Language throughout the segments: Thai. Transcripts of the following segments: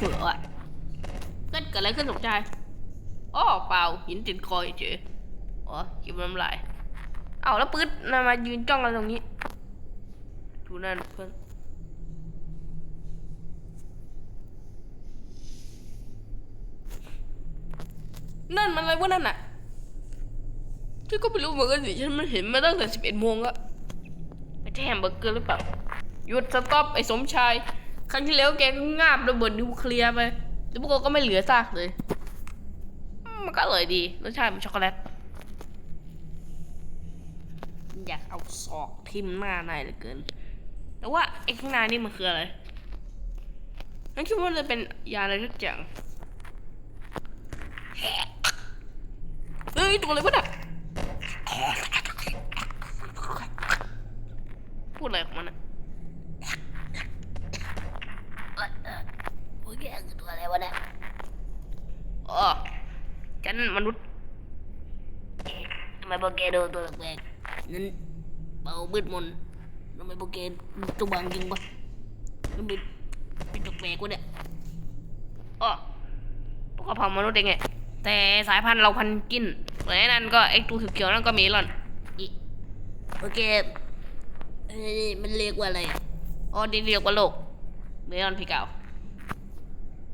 เผื่ออะเกิดเกิดอะไรขึ้นสมชายอ้อเปล่าหินติดคอเฉยอ๋อคิดน้ำลายเอาแล้วปื๊ดน่ะมายืนจ้องอะไรตรงนี้ ดูนั่นเพื่อนนั่นมันอะไรวะนั่นน่ะฉันก็ไม่รู้เหมือนกันสิฉันมันเห็นมาตั้งแต่สิบเอ็ดโมงแล้วไม่ใช่แฮมเบอร์เกอร์หรือเปล่าหยุดสต็อปไอ้สมชาย ครั้งที่แล้วแกก็งาบระเบิดนิวเคลียร์ไปแล้วพวกก็ไม่เหลือซากเลย มันก็อร่อยดีรสชาติมันช็อกโกแลต อยากเอาศอกทิ่มหน้านายเหลือเกิน แต่ว่าไอ้ข้างหน้านี่มันคืออะไรฉันคิดว่ามันจะเป็นยาอะไรสักอย่างเฮ้ยตัวอะไรวะน่ะพูดอะไรของมันอะ พวกแกคือตัวอะไรวะเนี่ยอ๋อฉันมนุษย์ทำไมพวกแกดูตัวแปลกๆนั้นเบามืดมนทำไมพวกแกตัวบางจริงปะมันเป็นเป็นตัวแปลกวะเนี่ยอ๋อพวกเราเผ่ามนุษย์เองไงแต่สายพันธุ์เราพันกินส่วนไอ้นั่นก็ไอ้ตัวเขียวๆนั่นก็เมลอนอีพวกแกเอ้ยมันเรียกว่าอะไรอะอ๋อดีเรียกว่าโลกเมลอนพี่เก่าเ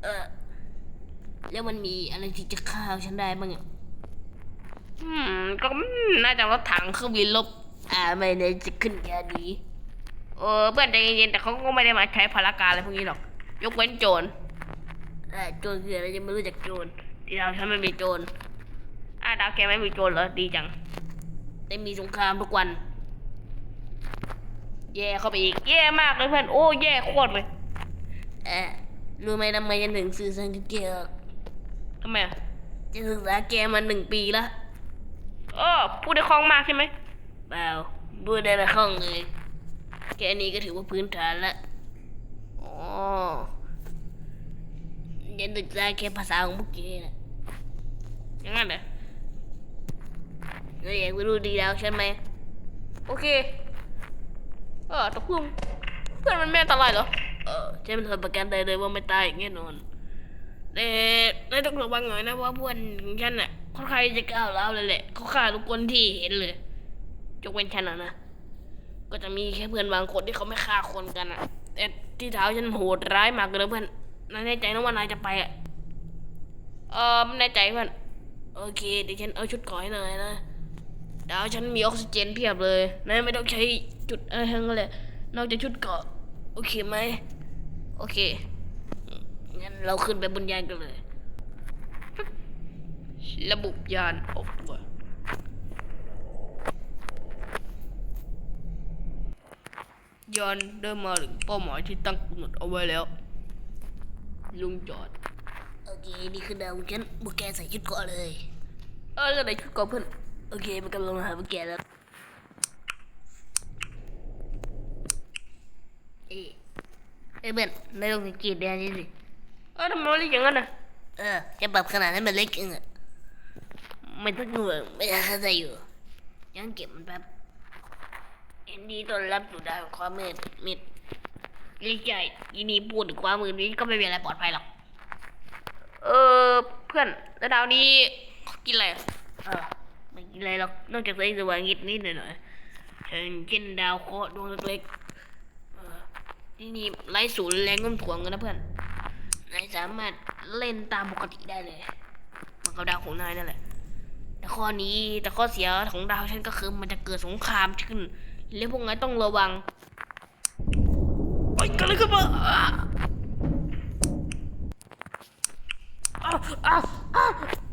ออ แล้วมันมีอะไรที่จะฆ่าฉันได้บ้างอะอืม ก็น่าจะรถถังเครื่องบินลบ อ่า ไม่ได้จะขึ้นแค่นี้เออเพื่อนใจเย็นๆแต่เขาก็ไม่ได้มาใช้พลการอะไรพวกนี้หรอก ยกเว้นโจรอ่าโจรคืออะไรยังไม่รู้จักโจรที่เราฉันไม่มีโจรอ่าดาวแกไม่มีโจรเหรอดีจังแต่มีสงครามทุกวัน แย่เข้าไปอีกแย่มากเลยเพื่อนโอ้แย่โคตรเลยเออ รู้ไหมทำไมฉันถึงสื่อสารกับแกออกทำไมอะจะศึกษาแกมาหนึ่งปีละเออพูดได้คล่องมากใช่ไหมเปล่าพูดได้ละคล่องเลยแค่นี้ก็ถือว่าพื้นฐานละอ๋อยันศึกษาแค่ภาษาของพวกแกนะอย่างนั้นเหรอแล้วอยากไปรู้ดีแล้วใช่ไหมโอเค เออตกลงเพื่อนมันไม่อันตรายเหรอ เออฉันเป็นคนประกันได้เลยว่าไม่ตายอย่างแน่นอนแต่นายต้องระวังหน่อยนะว่าเพื่อนของฉันน่ะเขาใครจะก้าวร้าวเลยแหละเขาฆ่าทุกคนที่เห็นเลยยกเว้นฉันอะนะก็จะมีแค่เพื่อนบางคนที่เขาไม่ฆ่าคนกันอะแต่ที่เท้าฉันโหดร้ายมากเลยเพื่อนนายแน่ใจนะว่านายจะไปอะเออไม่แน่ใจเพื่อนโอเคเดี๋ยวฉันเอาชุดก่อให้หน่อยนะดาวฉันมีออกซิเจนเพียบเลยนายไม่ต้องใช้จุดอะไรทั้งนั้นเลยนอกจากชุดเกาะโอเคไหม โอเค งั้นเราขึ้นไปบนยานกันเลย ระบบยานออกตัวยานเดินมาถึงเป้าหมายที่ตั้งกำหนดเอาไว้แล้ว ลุงจอด โอเค นี่คือดาวของฉันพวกแกใส่ชุดเกราะเลย เออแล้วไหนชุดเกราะเพื่อน โอเค มันกำลังมาหาพวกแกแล้ว เอ๊ะเอ้ยเบนนายลองสังเกตดูนี่สิเออทำไมมันเรียกอย่างนั้นน่ะเออแกปรับขนาดให้มันเล็กเองอะไม่ต้องห่วงไม่อยากเข้าใจอยู่ยังเก็บมันแป๊บเอ็นดีต้อนรับสู่ดาวของความมืดมิดดีใจยินดีพูดถึงความมือนี้ก็ไม่มีอะไรปลอดภัยหรอกเออเพื่อนแล้วดาวนี้เขากินอะไรอะเออไม่กินอะไรหรอกนอกจากแสงสว่างนิดนิดหน่อยหน่อยๆเช่นเช่นดาวเคราะห์ดวงเล็กๆเอ ที่นี่ไร้ศูนย์แรงโน้มถ่วงกันนะเพื่อนนายสามารถเล่นตามปกติได้เลย มันก็ดาวของนายนั่นแหละแต่ข้อนี้แต่ข้อเสียของดาวฉันก็คือมันจะเกิดสงครามขึ้น แล้วพวกนายต้องระวังโอ้ยกิดอะไรขึ้นมาอ้าอ้าวอ้าว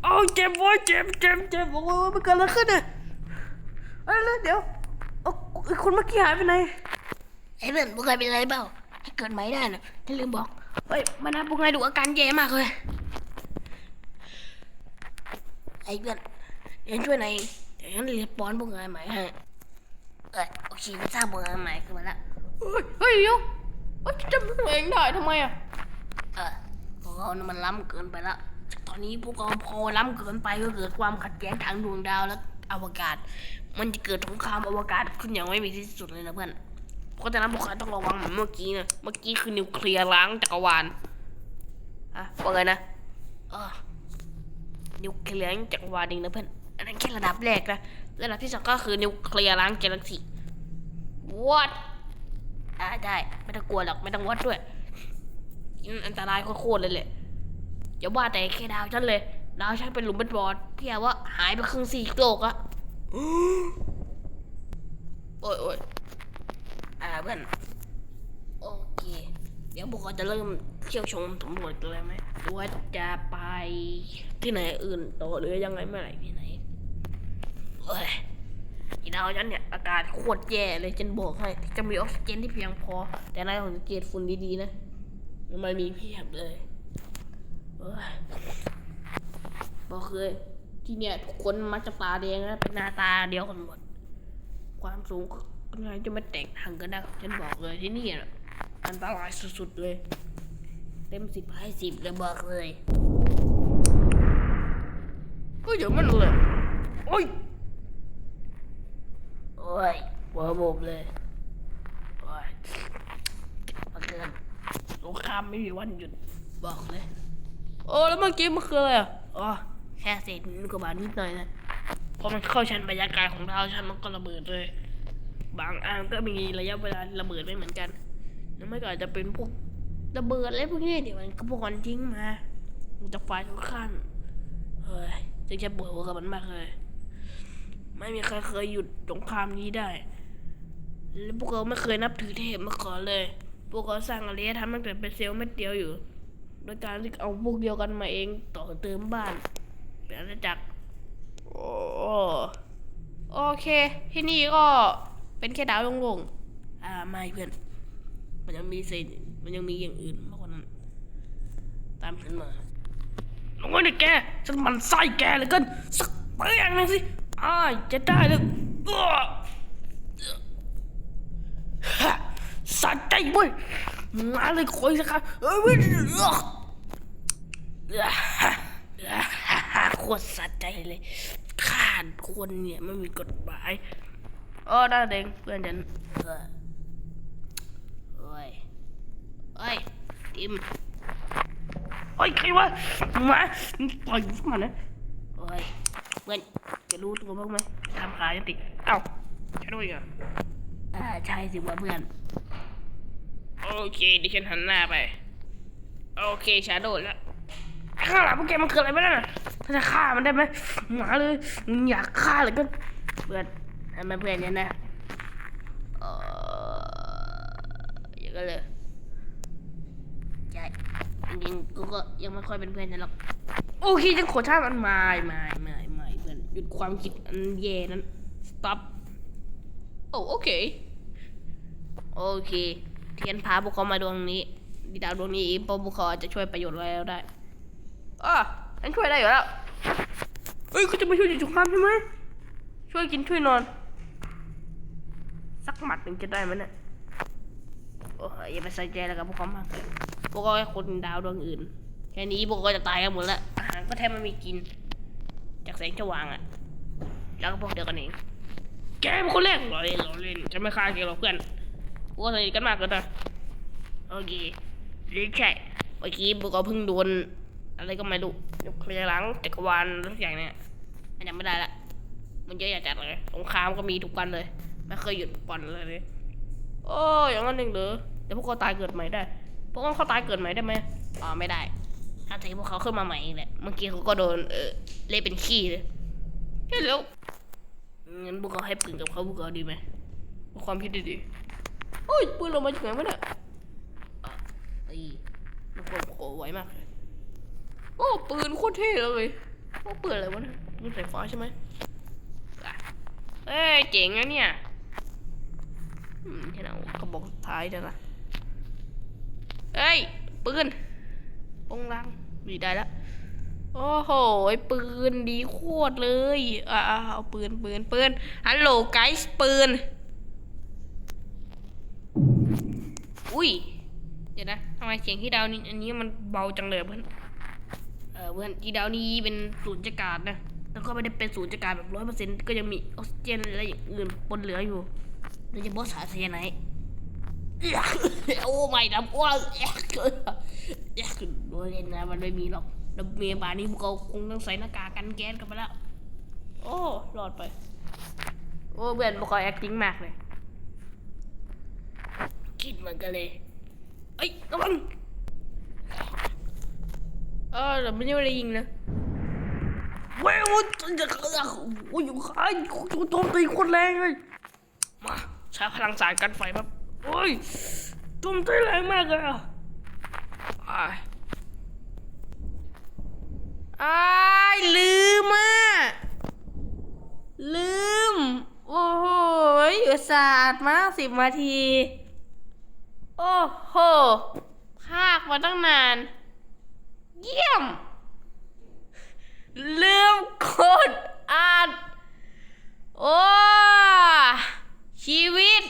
อ้าวเจ็บโว้ยเจ็บเจ็บเจ็บโอ้ยมันเกิดอะไรขึ้นเนี่ยเอ้ยแล้วเดี๋ยวคนเมื่อกี้หายไปไหนไอ้ เพื่อนพวกใครเป็นอะไรเปล่าถ้าเกิดไหมได้นะถ้าลืมบอก เฮ้ยมันนะพวกนายดูอาการแย่มากเลย ไอ้เพื่อนเดี๋ยวช่วยนายเองเดี๋ยวฉันรีสปอนพวกนายใหม่ให้เออโอเคฉันสร้างพวกนายใหม่ขึ้นมาแล้วเฮ้ยเฮ้ยเดี๋ยวเฮ้ยจำตัวเองได้ทำไมอะ เออพวกเรานี่มันล้ำเกินไปละตอนนี้พวกเราพอล้ำเกินไปก็เกิดความขัดแย้งทางดวงดาวและอวกาศ มันจะเกิดสงครามอวกาศขึ้นอย่างไม่มีที่สุดเลยนะเพื่อน เพราะฉะนั้นพวกเราต้องระวังเหมือนเมื่อกี้นะเมื่อกี้คือนิวเคลียร์ล้างจักรวาลอะว่าไงนะเออนิวเคลียร์จักรวาลเองนะเพื่อนอันนั้นแค่ระดับแรกนะระดับที่สองก็คือนิวเคลียร์ล้างกาแล็กซี่ what อ่าได้ไม่ต้องกลัวหรอกไม่ต้องวัดด้วยอันตรายโคตรเลยแหละอย่าว่าแต่แค่ดาวฉันเลยดาวฉันเป็นหลุมเป็นบอดพี่อาว่าหายไปครึ่งสี่โลกอะโอ้ยโอ้ย เพื่อนโอเค เดี๋ยวพวกเราจะเริ่มเที่ยวชมสำรวจกันเลยไหมหรือว่าจะไปที่ไหนอื่นต่อหรือยังไงเมื่อไหร่ที่ไหนเอ้ยอีดาวฉันเนี่ยอากาศโคตรแย่เลยฉันบอกให้จะมีออกซิเจนที่เพียงพอ แต่นายต้องเกตฝุ่นดีๆนะมันมีเพียบเลยเบอกเลยที่เนี่ยทุกคนมักจะตาแดงนะเป็นหน้าตาเดียวกันหมด ความสูง ก็ไงจะม่แตกต่างกันนะฉันบอกเลยที่นี่น่ะอันตรายสุดๆเลย เต็มสิบให้สิบเลยบอกเลย ก็เดี๋ยวมันเลย โอ้ย โอ้ยหัวบุบเลย โอ้ยมาเกินสงครามไม่มีวันหยุดบอกเลย โอ้แล้วเมื่อกี้มันคืออะไรอะอ๋อแค่เศษหินกระบาดนิดหน่อยนะพอมันเข้าชั้นบรรยากาศของเราชั้นมันก็ระเบิดเลย บางอันก็มีระยะเวลาระเบิดไม่เหมือนกันแล้วไม่ก็อาจจะเป็นพวกระเบิดอะไรพวกนี้เดี๋ยวมันก็พวกมันทิ้งมามันจะไฟทุกขั้นเฮ้ยจึงจะปวดหัวกับมันมากเลย ไม่มีใครเคยหยุดสงครามนี้ได้ และพวกเราไม่เคยนับถือเทพมาก่อนเลย พวกเราสร้างอารยธรรมตั้งแต่เป็นเซลล์เม็ดเดียวอยู่โดยการที่เอาพวกเดียวกันมาเองต่อเติมบ้านเป็นอาณาจักรโอ้โอเค ที่นี่ก็ เป็นแค่ดาวโล่งๆอ่าไม่เพื่อน มันยังมีเศษมันยังมีอย่างอื่นมากกว่านั้น ตามฉันมาลงไว้เลยแกฉันมันไส้แกเหลยกันสักเปี้ยงหนึงสิอ้ายจะได้เลยอ้อฮะสัตว์ใจเว้ยมาเลยคอยสักครั้งเอ้ยเว้ยอ้ออ่าฮะอ่าฮะโคตรสะใจเลยข้าคนเนี่ยไม่มีกฎหมาย โอ้ได้เด้งเพื่อนฉันเออโอ้ยโอ้ยติมโอ้ยใครวะมาปล่อยมันนะโอ้ยเพื่อนจะรู้ตัวบ้างไหมทำขาจะติดเอ้าใช่ด้วยเหรออ่าใช่สิวะเพื่อนโอเคดิฉันหันหน้าไป โอเคชาโดดแล้วข้างหลังพวกแกมันคืออะไรไม่ได้นะถ้าจะฆ่ามันได้ไหมหมาเลยมึงอยากฆ่าเลยก็เพื่อน ทำไมเพื่อนเนี่ยนะเอออย่างนั้นเลยใช่จริงๆกูก็ยังไม่ค่อยเป็นเพื่อนฉันหรอกโอเคฉันขอท่ามันไม่ไม่ไม่ไม่เพื่อนหยุดความคิดอันแย่นั้น stop โอ้โอเคโอเค เทียนพาพวกเขามาดวงนี้ดีดาวดวงนี้เพราะพวกเขาอาจจะช่วยประโยชน์อะไรเราได้อะฉันช่วยได้อยู่แล้วเอ้ยเขาจะมาช่วยจุดสงครามใช่ไหมช่วยกินช่วยนอน สักหมัดหนึ่งจะได้ไหมเนี่ยโอ้ยอย่าไปใส่ใจแล้วกับพวกเขามากเลยพวกเขาแค่คนดาวดวงอื่น แค่นี้พวกเขาจะตายกันหมดแล้วอาหารก็แทบไม่มีกิน จากแสงสว่างอะแล้วก็พวกเดียวกันเองแกเป็นคนแรกเหรอเล่นเรอเล่นฉันไม่ฆ่าแกหรอกเพื่อนพวกเราสนิทกันมากเลยนะโอเคหรือใช่เมื่อกี้พวกเราเพิ่งโดนอะไรก็ไม่รู้ยกเคลียร์หลังจักรวาลอะไรสักอย่างเนี่ยอันจำไม่ได้ละมันเยอะจัดเลยสงครามก็มีทุกวันเลย ไม่เคยหยุดปั่นเลยเลยโอ้ยอย่างนั้นเองเหรอแต่พวกเขาตายเกิดใหม่ได้ พวกเขาตายเกิดใหม่ได้ไหมอ๋อไม่ได้ถ้าถึงพวกเขาขึ้นมาใหม่เองแหละ เมื่อกี้เขาก็โดนเออเละเป็นขี้เลยเฮ้ยแล้วงั้นพวกเขาให้ปืนกับเขาพวกเขาดีไหมความคิดดีๆโอ้ยปืนเรามาจากไหนวะเนี่ยไอ้มันโผล่ไวมากเลยโอ้ปืนโคตรเท่เลยโอ้ปืนอะไรวะเนี่ยปืนสายฟ้าใช่ไหมเอ้ยเจ๋งนะเนี่ยอืมที่ไหนวะกระ บอกสุดท้ายจังนะเอ้ย ปืนปงลังมีได้แล้ว โอ้โหปืนดีโคตรเลย อ่าเอาปืนปืนปืนฮัลโหลไกส์ปืน อุ้ย เดี๋ยวนะทำไมเสียงที่ดาวนี้อันนี้มันเบาจังเลยเพื่อน เออเพื่อนที่ดาวนี้เป็นศูนย์จักรนะแล้วก็ไม่ได้เป็นศูนย์จักรแบบร้อยเปอร์เซ็นต์ก็ยังมีออกซิเจนอะไรอย่างอื่นปนเหลืออยู่โดยเฉพาะสารไซยาไนด์ โอ้ไม่นะว้าวอยากดูเล่นนะมันไม่มีหรอกแล้วเมียบานี้พวกเขาคงต้องใส่หน้ากากกันแก๊สกันไปแล้ว โอ้รอดไป โอ้เบื่อนพวกเขา acting มากเลย คิดเหมือนกันเลยเอ้ยระวังเออแต่ไม่ได้ยิงนะเว้ยโอ้ยจะโอ้ยอยู่ข้างโจมตีโคตรแรงเลย มาใช้พลังสายกันไฟแบบ โอ้ยโจมตีแรงมากเลยอะอ้ายอ้ยลืมอะ ลืม โอ้โหอุตส่าห์มาสิบนาที โอ้โหภาคมาตั้งนาน เยี่ยม ลืมกดอ่านโอ้ ชีวิต